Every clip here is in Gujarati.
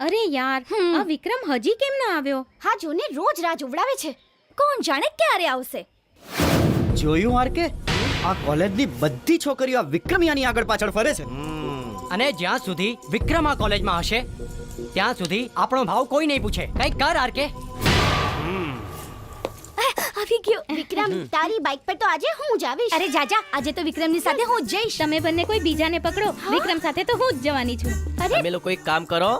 યાર હમ. આ વિક્રમ હજી કેમ ના આવ્યો? હા જોને રોજ રાહ જોવડાવે છે. કોણ જાણે ક્યારે આવશે? જોયું આરકે? આ કોલેજની બધી છોકરીઓ આ વિક્રમિયાની આગળ પાછળ ફરે છે. અને જ્યાં સુધી વિક્રમ આ કોલેજમાં હશે ત્યાં સુધી આપણો ભાવ કોઈ નહીં પૂછે. કઈ કર આરકે. આવી ગયો. વિક્રમ તારી બાઇક પર તો આજે હું જ આવીશ. અરે જાજા આજે તો વિક્રમની સાથે હું જ જઈશ. તમે બંને કોઈ બીજાને પકડો. વિક્રમ સાથે તો હું જ જવાની છું. અરે. તમે લોકો એક કામ કરો.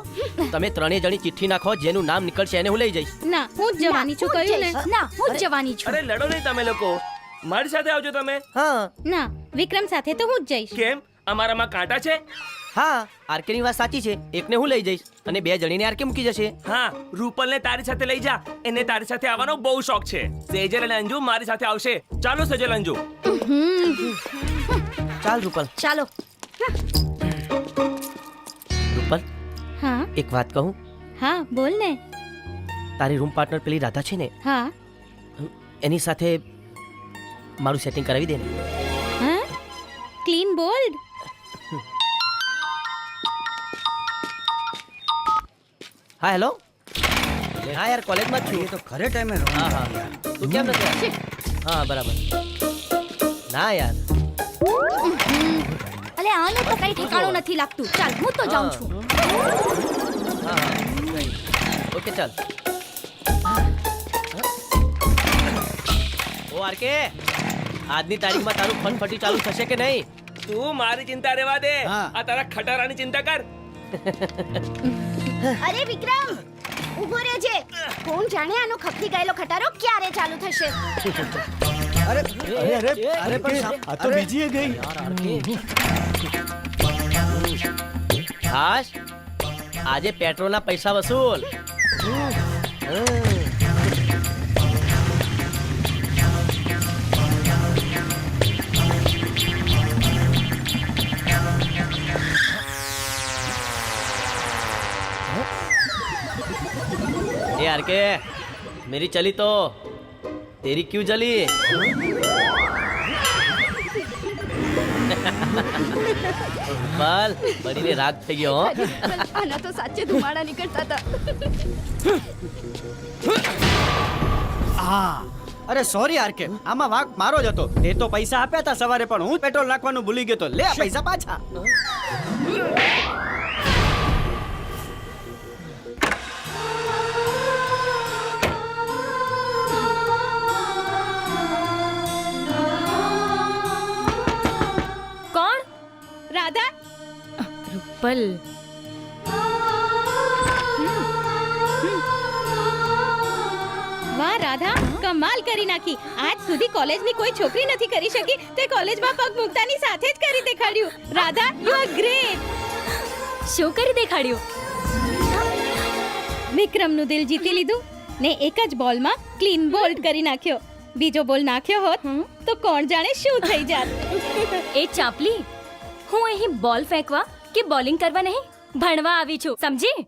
તમે ત્રણેય જણી ચિઠ્ઠી નાખો જેનું નામ નીકળશે એને હું લઈ જઈશ. ના હું જ જવાની છું કહ્યું ને? ના હું જ જવાની છું. અરે લડો નહીં તમે લોકો. મારી સાથે આવજો તમે. હા ના વિક્રમ સાથે તો હું જ જઈશ. કેમ? અમારામાં કાંટા છે? હા આરકેની વાત સાચી છે. એકને હું લઈ જઈશ અને બે જણીને આરકે મૂકી જશે. હા રૂપલને તારી સાથે લઈ જા. એને તારી સાથે આવવાનો બહુ શોખ છે. સેજલ અને અંજુ મારી સાથે આવશે. ચાલો સેજલ અંજુ. ચાલ રૂપલ. ચાલો. રૂપલ હા. એક વાત કહું? હા બોલ ને. તારી રૂમ પાર્ટનર પેલી રાધા છે ને? હા. એની સાથે મારું સેટિંગ કરાવી દે ને. હા? Clean bold? હા હેલો? હા યાર કોલેજમાં જ છું. એ તો ખરે ટાઈમે હા હા. તું કેમ નથી? હા બરાબર. ના યાર. અલે આનું તો કઈ ઠેકાણું નથી લાગતું. ચાલ હું તો જાઉં છું. હા હા. ઓકે ચાલ. ઓ આરકે આજની તારીખમાં તારું ફન ફટી ચાલુ થશે કે નહીં? તું મારી ચિંતા રહેવા દે. હા. આ તારા ખટારાની ચિંતા કર. અરે વિક્રમ! ઊભો રહેજે. કોણ જાણે આનો ખપતી ગયેલો ખટારો ક્યારે ચાલુ થશે? અરે અરે અરે અરે પણ આ તો બીજી ગઈ. હાશ આજે પેટ્રોલના પૈસા વસૂલ. ए आर के मेरी चली तो तेरी क्यों जली બલ બળીને રાગ થઈ ગયો હો આના તો સાચે ધુમાડા નીકળતા હતા હા અરે સોરી આરકે આમાં વાંક મારો જ હતો એ તો પૈસા આપ્યા હતા સવારે પણ હું પેટ્રોલ નાખવાનું ભૂલી ગયો તો લે આ પૈસા પાછા પલ. વાહ રાધા કમાલ કરી નાખી. આજ સુધી કોલેજની કોઈ છોકરી નથી કરી શકી. તે કોલેજમાં પગ મૂકતાની સાથે જ કરી દેખાડ્યું. રાધા યુ આર ગ્રેટ શું કરી દેખાડ્યું? વિક્રમનું દિલ જીતી લીધું ને એક જ બોલમાં ક્લીન બોલ્ડ કરી નાખ્યો. બીજો બોલ નાખ્યો હોત તો કોણ જાણે શું થઈ જાત. એ ચાપલી હું અહીં બોલ ફેંકવા કે બોલિંગ કરવા નહીં? ભણવા આવી છું સમજી?